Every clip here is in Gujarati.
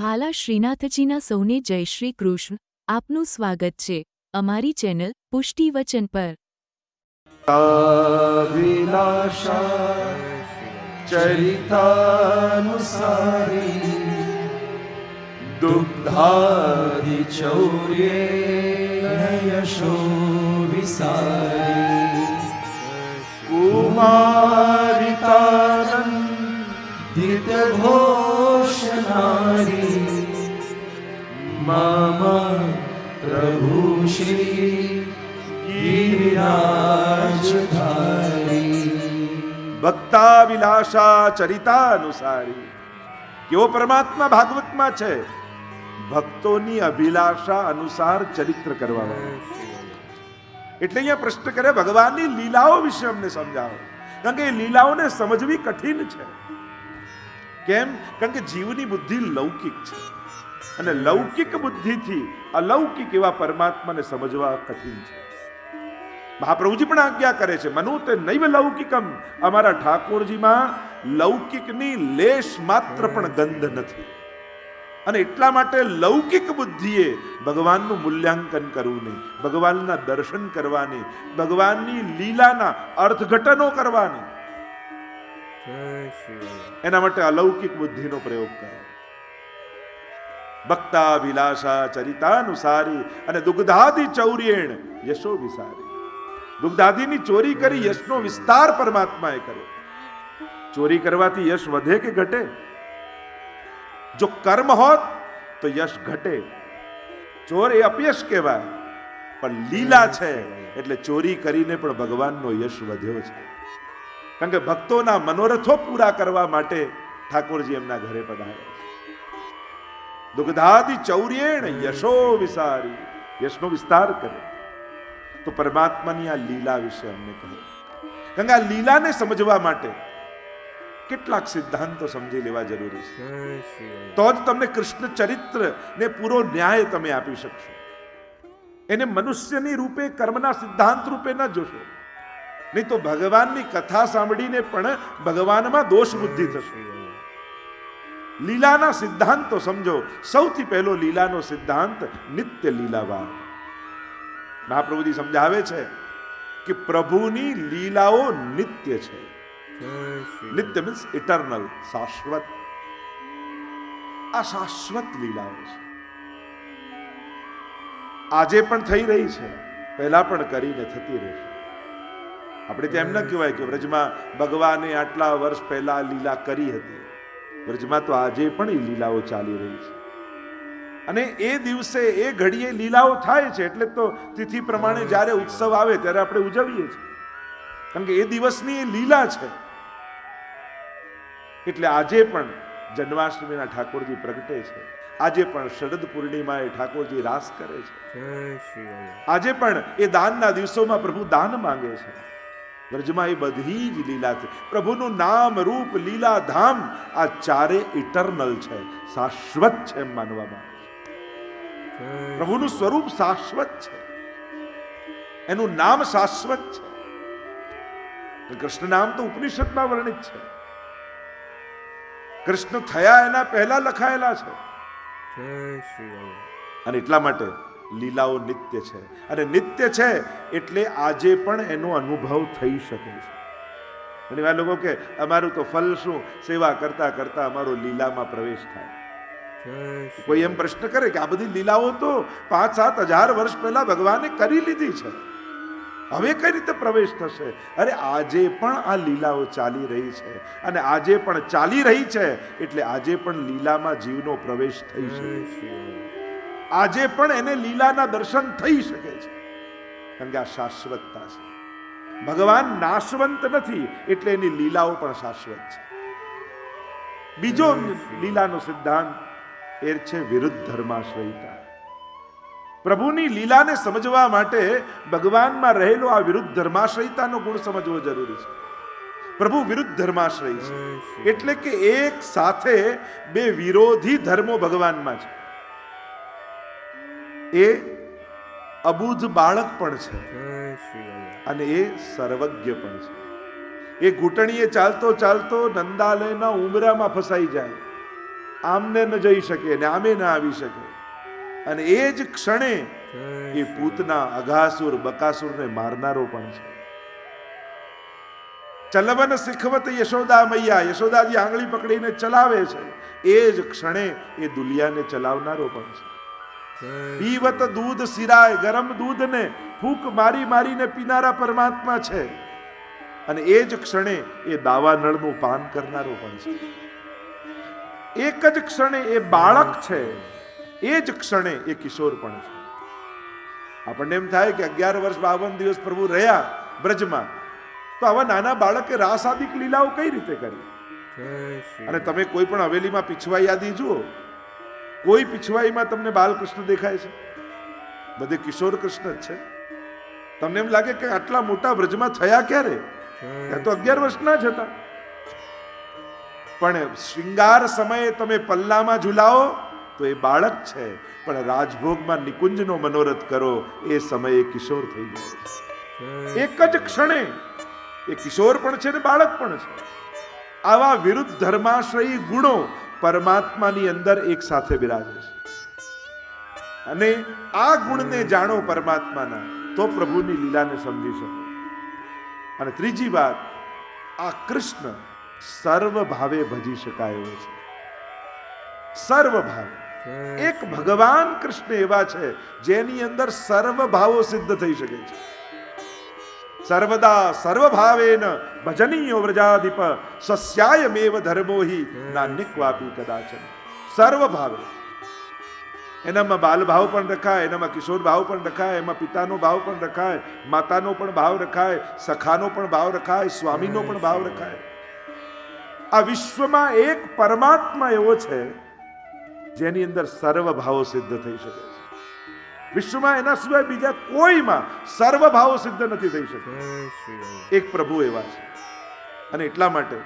વહાલા શ્રીનાથજીના સૌને જય શ્રી કૃષ્ણ. આપનું સ્વાગત છે અમારી ચેનલ પુષ્ટિ વચન પર. ચરિતાનુસારી દુગ્ધાદિચૌર્યે યશો વિસારી. કુમારિતાનંદિતઘોષનારી મમ પ્રભુ શ્રી ગિરિરાજધારી ભક્તા વિલાસા ચરિતાનુસારી કેવો પરમાત્મા ભાગવતમાં છે ભક્તોની અભિલાષા અનુસાર ચરિત્ર કરવાનું એટલે અહીંયા પ્રશ્ન કરે ભગવાનની લીલાઓ વિશે અમને સમજાવો. કારણ કે લીલાઓને સમજવી કઠિન છે. કેમ? કારણ કે જીવની બુદ્ધિ લૌકિક છે. અને લૌકિક બુદ્ધિથી અલૌકિક એવા પરમાત્માને સમજવા કઠિન છે. મહાપ્રભુજી પણ આજ્ઞા કરે છે, મનુ તે નૈવ લૌકિકમ. અમારા ઠાકોરજીમાં લૌકિકની લેશ માત્ર પણ ગંધ નથી. અને એટલા માટે લૌકિક બુદ્ધિએ ભગવાનનું મૂલ્યાંકન કરવું નહીં, ભગવાનના દર્શન કરવાની, ભગવાનની લીલાના અર્થઘટનો કરવાની. એના માટે અલૌકિક બુદ્ધિનો પ્રયોગ કરો. ભક્તા વિલાસા ચરિતાનુસારી અને દુગ્ધાદી ચૌર્યેણ યશો વિસારી. દુગ્ધાદીની ચોરી કરી યશનો વિસ્તાર પરમાત્માએ કર્યો. ચોરી કરવાથી યશ વધે કે ઘટે? જો કર્મ હોત તો યશ ઘટે. ચોર એ અપયશ કહેવાય, પણ લીલા છે એટલે ચોરી કરીને પણ ભગવાનનો યશ વધ્યો છે. કારણ કે ભક્તોના મનોરથો પૂરા કરવા માટે ઠાકોરજી એમના ઘરે પધાર્યા દુગ્ધાદિ ચૌર્યેણ યશો વિસારી. યશનો વિસ્તાર કરે. તો પરમાત્માની આ લીલા વિશે અમને કહ્યું કારણ કે આ લીલાને સમજવા માટે કેટલાક સિદ્ધાંતો સમજી લેવા જરૂરી છે. તો જ તમને કૃષ્ણ ચરિત્ર ને પૂરો ન્યાય તમે આપી શકશો. એને મનુષ્યની રૂપે, કર્મના સિદ્ધાંત રૂપે ન જોશો. નહીં તો ભગવાનની કથા સાંભળીને પણ ભગવાનમાં દોષ બુદ્ધિ થશે. લીલાના સિદ્ધાંતો સમજો, સૌથી પહેલો લીલાનો સિદ્ધાંત નિત્ય લીલાવા મહાપ્રભુજી સમજાવે છે કે પ્રભુની લીલાઓ નિત્ય છે. નિત્ય મીન્સ ઇટરનલ શાશ્વત. આ શાશ્વત લીલાઓ છે. આજે પણ થઈ રહી છે, પહેલા પણ કરીને થતી રહેશે. આપણે ત્યાં એમ ન કહેવાય કે વ્રજમાં ભગવાને આટલા વર્ષ પહેલા લીલા કરી હતી. વ્રજમાં તો આજે પણ એ લીલાઓ ચાલી રહી છે. અને એ દિવસે એ ઘડીએ લીલાઓ થાય છે એટલે તો તિથિ પ્રમાણે જ્યારે ઉત્સવ આવે ત્યારે આપણે ઉજવીએ છીએ. કારણ કે એ દિવસની એ લીલા છે. એટલે આજે પણ જન્માષ્ટમીના ઠાકોરજી પ્રગટે છે. આજે પણ શરદ પૂર્ણિમાએ ઠાકોરજી રાસ કરે છે. આજે પણ એ દાનના દિવસોમાં પ્રભુ દાન માંગે છે. વ્રજમાં એ બધી જ લીલા છે. પ્રભુનું નામ રૂપ લીલા ધામ આ ચારે ઇટરનલ છે. શાશ્વત છે એમ માનવામાં પ્રભુનું સ્વરૂપ શાશ્વત છે. એનું નામ શાશ્વત છે. કૃષ્ણ નામ તો ઉપનિષદમાં વર્ણિત છે. કૃષ્ણ થયા એના પહેલા લખાયેલા છે. અને એટલા માટે લીલાઓ નિત્ય છે. અને નિત્ય છે એટલે આજે પણ એનો અનુભવ થઈ શકે છે. ઘણી વાર લોકો કે અમારું તો ફલ શું? સેવા કરતા કરતા અમારો લીલામાં પ્રવેશ થાય. કોઈ એમ પ્રશ્ન કરે કે આ બધી લીલાઓ તો પાંચ સાત હજાર વર્ષ પહેલા ભગવાને કરી લીધી છે. હવે કઈ રીતે પ્રવેશ થશે? અરે આજે પણ આ લીલાઓ ચાલી રહી છે. અને આજે પણ ચાલી રહી છે એટલે આજે પણ લીલામાં જીવનો પ્રવેશ થઈ શકે. આજે પણ એને લીલાના દર્શન થઈ શકે છે. કારણ કે આ શાશ્વતતા છે. ભગવાન નાશવંત નથી એટલે એની લીલાઓ પણ શાશ્વત છે. બીજો લીલાનો સિદ્ધાંત એ છે વિરુદ્ધ ધર્માશ્રયતા. પ્રભુની લીલાને સમજવા માટે ભગવાનમાં રહેલો આ વિરુદ્ધ ધર્માશ્રયતાનો ગુણ સમજવો જરૂરી છે. પ્રભુ વિરુદ્ધ ધર્માશ્રય છે. એટલે કે એક સાથે બે વિરોધી ધર્મો ભગવાનમાં છે. એ અબુધ બાળક પણ છે. અને એ સર્વજ્ઞ પણ છે. એ ઘૂંટણીએ ચાલતો ચાલતો નંદાલયના ઉમરામાં ફસાઈ જાય. આમને ન જઈ શકે ને આમે ન આવી શકે. અને એ જ ક્ષણે એ પૂતના અઘાસુર બકાસુરને મારનારો પણ છે. ચલવન શીખવત યશોદા મૈયા, યશોદાજી આંગળી પકડીને ચલાવે છે. એ જ ક્ષણે એ દુલિયાને ચલાવનારો પણ છે. પીવત દૂધ સિરાય ગરમ દૂધને ફૂક મારી મારીને પીનારા પરમાત્મા છે. અને એ જ ક્ષણે એ દાવા નળનું પાન કરનારો પણ છે. એક જ ક્ષણે એ બાળક છે. એ જ ક્ષણે એ કિશોર પણ છે. આપણને એમ થાય કે અગિયાર વર્ષ બાવન દિવસ પ્રભુ રહ્યા બ્રજમાં તો આવા નાના બાળકે રાસાદિક લીલાઓ કઈ રીતે કરી? અને તમે કોઈ પણ હવેલીમાં પીછવા યાદી જુઓ. કોઈ પીછવાઈમાં તમને બાલકૃષ્ણ દેખાય છે? બધે કિશોર કૃષ્ણ જ છે. તમને એમ લાગે કે આટલા મોટા બ્રજમાં થયા ક્યારે? ત્યાં તો અગિયાર વર્ષના જ હતા. પણ શૃંગાર સમયે તમે પલ્લામાં ઝુલાવો તો એ બાળક છે. પણ રાજભોગમાં નિકુંજનો મનોરથ કરો એ સમયે કિશોર થઈ જાય એક જ ક્ષણે એ કિશોર પણ છે ને બાળક પણ છે. આવા વિરુદ્ધ ધર્માશ્રયી ગુણો પરમાત્માની અંદર એક સાથે બિરાજે છે. અને આ ગુણને જાણો પરમાત્માના તો પ્રભુની લીલાને સમજી શકો. અને ત્રીજી વાત આ કૃષ્ણ સર્વ ભાવે ભજી શકાય એવો છે. સર્વ ભાવે એક ભગવાન કૃષ્ણ એવા છે જેની અંદર સર્વ ભાવો સિદ્ધ થઈ શકે છે. સર્વદા સર્વભાવેન ભજનીયો વ્રજાધિપ સસ્યાયમેવ ધર્મો હિ નાન્યક્વાપી કદાચન સર્વભાવે એનામાં બાલ ભાવ પણ રખાય એનામાં કિશોર ભાવ પણ રખાય એમાં પિતાનો ભાવ પણ રખાય માતાનો પણ ભાવ રખાય સખાનો પણ ભાવ રખાય સ્વામીનો પણ ભાવ રખાય આ વિશ્વમાં એક પરમાત્મા એવો છે જેની અંદર સર્વ ભાવો સિદ્ધ થઈ શકે છે વિશ્વમાં એના સિવાય બીજા કોઈમાં સર્વભાવો સિદ્ધ નથી થઈ શકે. એક પ્રભુ એવા છે. અને એટલા માટે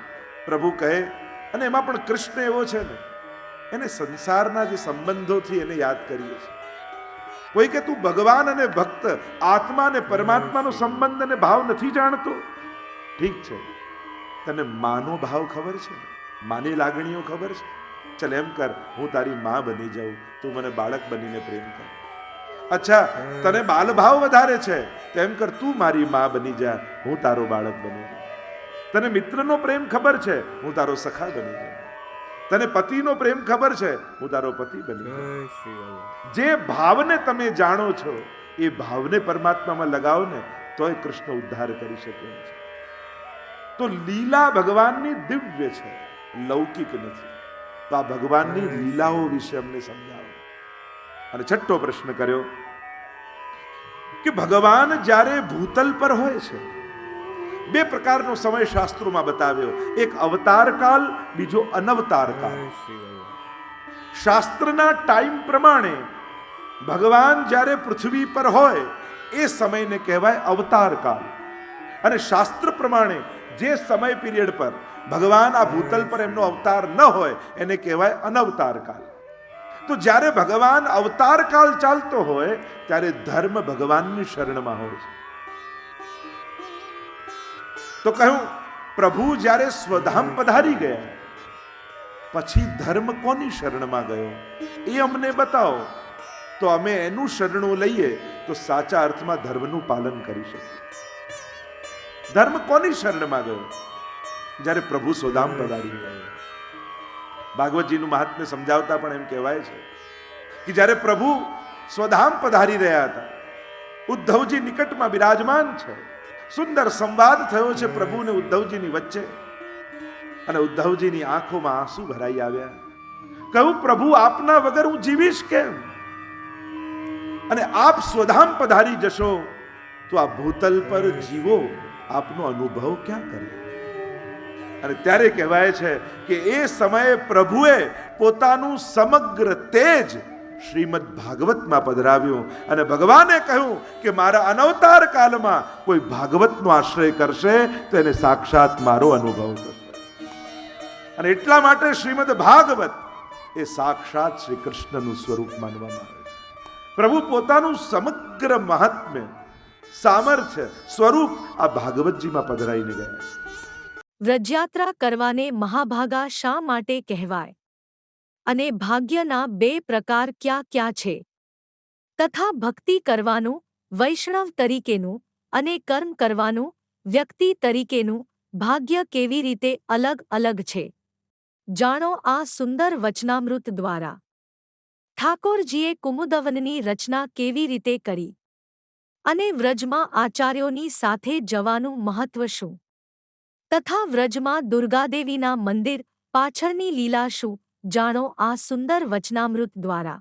પ્રભુ કહે અને એમાં પણ કૃષ્ણ એવો છે ને એને સંસારના જે સંબંધોથી એને યાદ કરીએ છીએ. કોઈ કે તું ભગવાન અને ભક્ત આત્મા અને પરમાત્માનો સંબંધ અને ભાવ નથી જાણતો? ઠીક છે. તને માનો ભાવ ખબર છે? માની લાગણીઓ ખબર છે? ચલ એમ કર હું તારી માં બની જાઉં. તું મને બાળક બનીને પ્રેમ કર. અચ્છા તને બાલ ભાવ વધારે છે. તેમ કર તું મારી માં બની જા. હું તારો બાળક બની તને મિત્રનો પ્રેમ ખબર છે. હું તારો સખા બની જા તને પતિનો પ્રેમ ખબર છે. હું તારો પતિ બની જે ભાવને તમે જાણો છો એ ભાવને પરમાત્મામાં લગાવો ને તોય કૃષ્ણ ઉદ્ધાર કરી શકે છે. તો લીલા ભગવાનની દિવ્ય છે. લૌકિક નથી. તો આ ભગવાનની લીલાઓ વિશે અમને સમજાવો. અને છઠ્ઠો પ્રશ્ન કર્યો કે ભગવાન જ્યારે ભૂતલ પર હોય છે બે પ્રકારનો સમય શાસ્ત્રોમાં બતાવ્યો. એક અવતાર કાલ બીજો અનવતાર કાલ શાસ્ત્રના ટાઈમ પ્રમાણે ભગવાન જ્યારે પૃથ્વી પર હોય એ સમયને કહેવાય અવતાર કાળ. અને શાસ્ત્ર પ્રમાણે જે સમય પીરિયડ પર ભગવાન આ ભૂતલ પર એમનો અવતાર ન હોય એને કહેવાય અનવતાર કાળ. તો જ્યારે ભગવાન અવતાર કાળ ચાલતો હોય, ત્યારે ધર્મ ભગવાનની શરણમાં હોય છે. તો કહ્યું, પ્રભુ જ્યારે સ્વધામ પધારી ગયા, પછી ધર્મ કોની શરણમાં ગયો? એ અમને બતાવો. તો અમે એનું શરણું લઈએ, તો સાચા અર્થમાં ધર્મનું પાલન કરી શકીએ. ધર્મ કોની શરણમાં ગયો? જ્યારે પ્રભુ સ્વધામ પધારી ગયા. ભાગવતજીનું મહાત્મ્ય સમજાવતા પણ એમ કહેવાય છે કે જ્યારે પ્રભુ સ્વધામ પધારી રહ્યા હતા, ઉદ્ધવજી નિકટમાં બિરાજમાન છે. સુંદર સંવાદ થયો છે પ્રભુ ને ઉદ્ધવજીની વચ્ચે. અને ઉદ્ધવજીની આંખોમાં આંસુ ભરાઈ આવ્યા. કહ્યું, પ્રભુ, આપના વગર હું જીવીશ કેમ? અને આપ સ્વધામ પધારી જશો, તો આ ભૂતલ પર જીવો. આપનો અનુભવ ક્યાં કરે અને ત્યારે કહેવાય છે કે એ સમયે પ્રભુએ પોતાનું સમગ્ર તેજ શ્રીમદ ભાગવતમાં પધરાવ્યું. અને ભગવાને કહ્યું કે મારા અનવતાર કાલમાં કોઈ ભાગવતનો આશ્રય કરશે તો એને સાક્ષાત મારો અનુભવ થશે. અને એટલા માટે શ્રીમદ ભાગવત એ સાક્ષાત શ્રી કૃષ્ણનું સ્વરૂપ માનવામાં આવે છે. પ્રભુ પોતાનું સમગ્ર મહાત્મ્ય, સામર્થ્ય, સ્વરૂપ આ ભાગવતજીમાં પધરાઈને ગયા છે. વ્રજયાત્રા કરવાને મહાભાગા શા માટે કહેવાય? અને ભાગ્યના બે પ્રકાર ક્યાં ક્યાં છે? તથા ભક્તિ કરવાનું, વૈષ્ણવ તરીકેનું અને કર્મ કરવાનું, વ્યક્તિ તરીકેનું ભાગ્ય કેવી રીતે અલગ અલગ છે? જાણો આ સુંદર વચનામૃત દ્વારા. ઠાકોરજીએ કુમુદવનની રચના કેવી રીતે કરી? અને વ્રજમાં આચાર્યોની સાથે જવાનું મહત્વ શું? તથા વ્રજમાં દુર્ગાદેવીના મંદિર પાછળની લીલા શું જાણો આ સુંદર વચનામૃત દ્વારા.